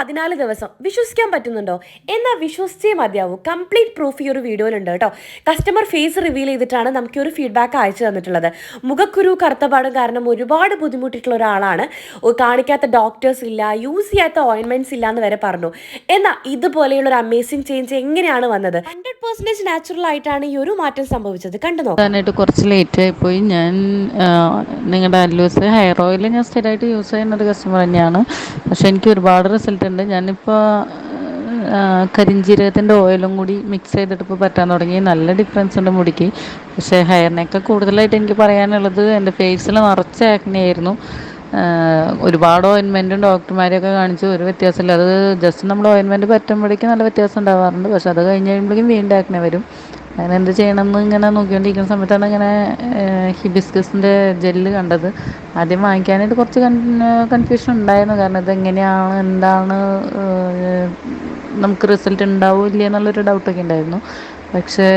പതിനാല് ദിവസം വിശ്വസിക്കാൻ പറ്റുന്നുണ്ടോ? എന്നാൽ വിശ്വസിച്ചേ മതിയാവൂ. കംപ്ലീറ്റ് പ്രൂഫ് ഈ ഒരു വീഡിയോയിലുണ്ട് കേട്ടോ. കസ്റ്റമർ ഫേസ് റിവീൽ ചെയ്തിട്ടാണ് നമുക്ക് ഒരു ഫീഡ്ബാക്ക് അയച്ചു തന്നിട്ടുള്ളത്. മുഖക്കുരു കറുത്തപാടും കാരണം ഒരുപാട് ബുദ്ധിമുട്ടിട്ടുള്ള ഒരാളാണ്. കാണിക്കാത്ത ഡോക്ടേഴ്സ് ഇല്ല യൂസ് ചെയ്യാത്ത ഓയിൻമെന്റ്സ് ഇല്ല എന്ന് വരെ പറഞ്ഞു. എന്നാൽ ഇതുപോലെയുള്ള ഒരു അമേസിംഗ് ചേഞ്ച് എങ്ങനെയാണ് വന്നത്? ഹൺഡ്രഡ് പെർസെന്റേജ് നാച്ചുറൽ ആയിട്ടാണ് ഈ ഒരു മാറ്റം സംഭവിച്ചത്. കണ്ടു നോക്കാം. ാനായിട്ട് കുറച്ച് ലേറ്റ് ആയിപ്പോയി ഞാൻ നിങ്ങളുടെ അല്ലൂസ് ഹെയർ ഓയിൽ ഞാൻ സ്ഥിരമായിട്ട് യൂസ് ചെയ്യുന്ന ഒരു കസ്റ്റമർ തന്നെയാണ്. പക്ഷെ എനിക്ക് ഒരുപാട് റിസൾട്ട് ഉണ്ട്. ഞാനിപ്പോൾ കരിഞ്ജീരകത്തിന്റെ ഓയിലും കൂടി മിക്സ് ചെയ്തിട്ട് ഇപ്പോൾ പറ്റാൻ തുടങ്ങി. നല്ല ഡിഫറൻസ് ഉണ്ട് മുടിക്ക്. പക്ഷേ ഹെയറിനൊക്കെ കൂടുതലായിട്ട് എനിക്ക് പറയാനുള്ളത് എന്റെ ഫേസിൽ നിറച്ച ആക്നെയായിരുന്നു ഒരുപാട് ഓയിൻമെന്റും ഡോക്ടർമാരെയൊക്കെ കാണിച്ചു. ഒരു വ്യത്യാസമില്ല. അത് ജസ്റ്റ് നമ്മൾ ഓയിൻമെന്റ് പറ്റുമ്പോഴേക്കും നല്ല വ്യത്യാസം ഉണ്ടാവാറുണ്ട്. പക്ഷെ അത് കഴിഞ്ഞ് കഴിയുമ്പോഴേക്കും വീണ്ടും ആക്നെ വരും. അങ്ങനെ എന്ത് ചെയ്യണമെന്ന് ഇങ്ങനെ നോക്കിക്കൊണ്ടിരിക്കുന്ന സമയത്താണ് ഇങ്ങനെ ഹിബിസ്കസിന്റെ ജെല്ല് കണ്ടത്. ആദ്യം വാങ്ങിക്കാനായിട്ട് കുറച്ച് കൺഫ്യൂഷൻ ഉണ്ടായിരുന്നു. കാരണം ഇതെങ്ങനെയാണ് എന്താണ് നമുക്ക് റിസൾട്ട് ഉണ്ടാവില്ല എന്നുള്ളൊരു ഡൗട്ടൊക്കെ ഉണ്ടായിരുന്നു. പക്ഷേ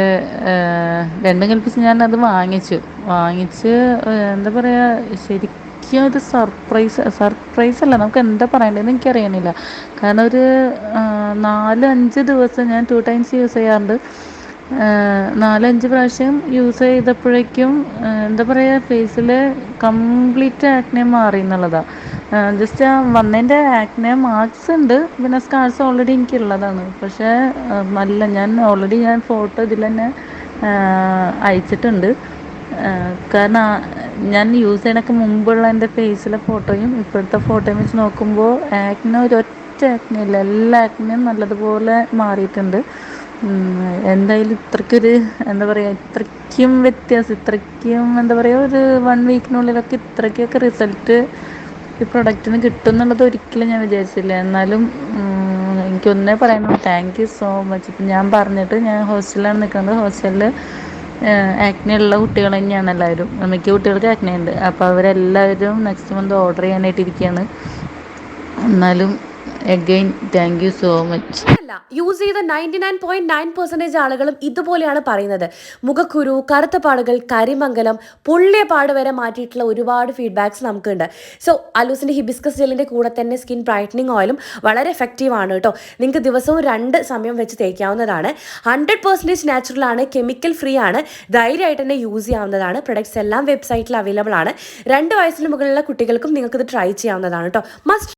രണ്ടും കൽപ്പിച്ച് അത് വാങ്ങിച്ചു. വാങ്ങിച്ച് എന്താ പറയുക ശരിക്കും ഒരു സർപ്രൈസ് സർപ്രൈസ് അല്ല. നമുക്ക് എന്താ പറയേണ്ടതെന്ന് എനിക്കറിയണില്ല. കാരണം ഒരു നാല് അഞ്ച് ദിവസം ഞാൻ ടു ടൈംസ് യൂസ് ചെയ്യാറുണ്ട്. നാലഞ്ച് പ്രാവശ്യം യൂസ് ചെയ്തപ്പോഴേക്കും എന്താ പറയുക ഫേസിൽ കംപ്ലീറ്റ് ആക്നെ മാറി എന്നുള്ളതാണ് ജസ്റ്റ് ആ വന്നതിന്റെ ആക്നെ മാർക്സ് ഉണ്ട് പിന്നെ സ്കാർസ് ഓൾറെഡി എനിക്കുള്ളതാണ്. പക്ഷേ നല്ല ഞാൻ ഓൾറെഡി ഞാൻ ഫോട്ടോ ഇതിൽ തന്നെ അയച്ചിട്ടുണ്ട്. കാരണം ഞാൻ യൂസ് ചെയ്യണൊക്കെ മുമ്പുള്ള എന്റെ ഫേസിലെ ഫോട്ടോയും ഇപ്പോഴത്തെ ഫോട്ടോയും വെച്ച് നോക്കുമ്പോൾ ആക്നെ ഒരു ഒറ്റ ആക്നെ ഇല്ല. എല്ലാ ആക്നെയും നല്ലതുപോലെ മാറിയിട്ടുണ്ട്. എന്തായാലും ഇത്രക്കൊരു എന്താ പറയുക ഇത്രയ്ക്കും വ്യത്യാസം ഇത്രയ്ക്കും എന്താ പറയുക ഒരു വൺ വീക്കിനുള്ളിലൊക്കെ ഇത്രയ്ക്കൊക്കെ റിസൾട്ട് ഈ പ്രൊഡക്റ്റിന് കിട്ടും എന്നുള്ളത് ഒരിക്കലും ഞാൻ വിചാരിച്ചില്ല. എന്നാലും എനിക്ക് എനിക്കൊന്നേ പറയാനുള്ളൂ താങ്ക് യു സോ മച്ച് ഇപ്പം ഞാൻ പറഞ്ഞിട്ട് ഞാൻ ഹോസ്റ്റലിലാണ് നിൽക്കുന്നത്. ഹോസ്റ്റലിൽ ആക്നെ ഉള്ള കുട്ടികൾ തന്നെയാണ് എല്ലാവരും. മിക്ക കുട്ടികൾക്ക് ആക്നെ ഉണ്ട്. അപ്പോൾ അവരെല്ലാവരും നെക്സ്റ്റ് മന്ത് ഓർഡർ ചെയ്യാനായിട്ട് ഇരിക്കുകയാണ് എന്നാലും again thank you so much use ചെയ്ത ninety nine point nine percentage ആളുകളും ഇതുപോലെയാണ് പറയുന്നത്. മുഖക്കുരു കറുത്ത പാടുകൾ കരിമംഗലം പൊള്ളിയ പാട് വരെ മാറ്റിയിട്ടുള്ള ഒരുപാട് ഫീഡ്ബാക്സ് നമുക്കുണ്ട്. സോ അലൂസിന്റെ ഹിബിസ്കസ് ജെല്ലിന്റെ കൂടെ തന്നെ സ്കിൻ ബ്രൈറ്റനിങ് ഓയിലും വളരെ എഫക്റ്റീവ് ആണ് കേട്ടോ. നിങ്ങൾക്ക് ദിവസവും രണ്ട് സമയം വെച്ച് തേക്കാവുന്നതാണ്. ഹൺഡ്രഡ് പെർസെന്റേജ് നാച്ചുറൽ ആണ് കെമിക്കൽ ഫ്രീ ആണ് ധൈര്യമായിട്ട് തന്നെ യൂസ് ചെയ്യാവുന്നതാണ്. പ്രൊഡക്ട്സ് എല്ലാം വെബ്സൈറ്റിൽ അവൈലബിൾ ആണ്. രണ്ട് വയസ്സിന് മുകളിലുള്ള കുട്ടികൾക്കും നിങ്ങൾക്ക് ഇത് ട്രൈ ചെയ്യാവുന്നതാണ് കേട്ടോ. മസ്റ്റ്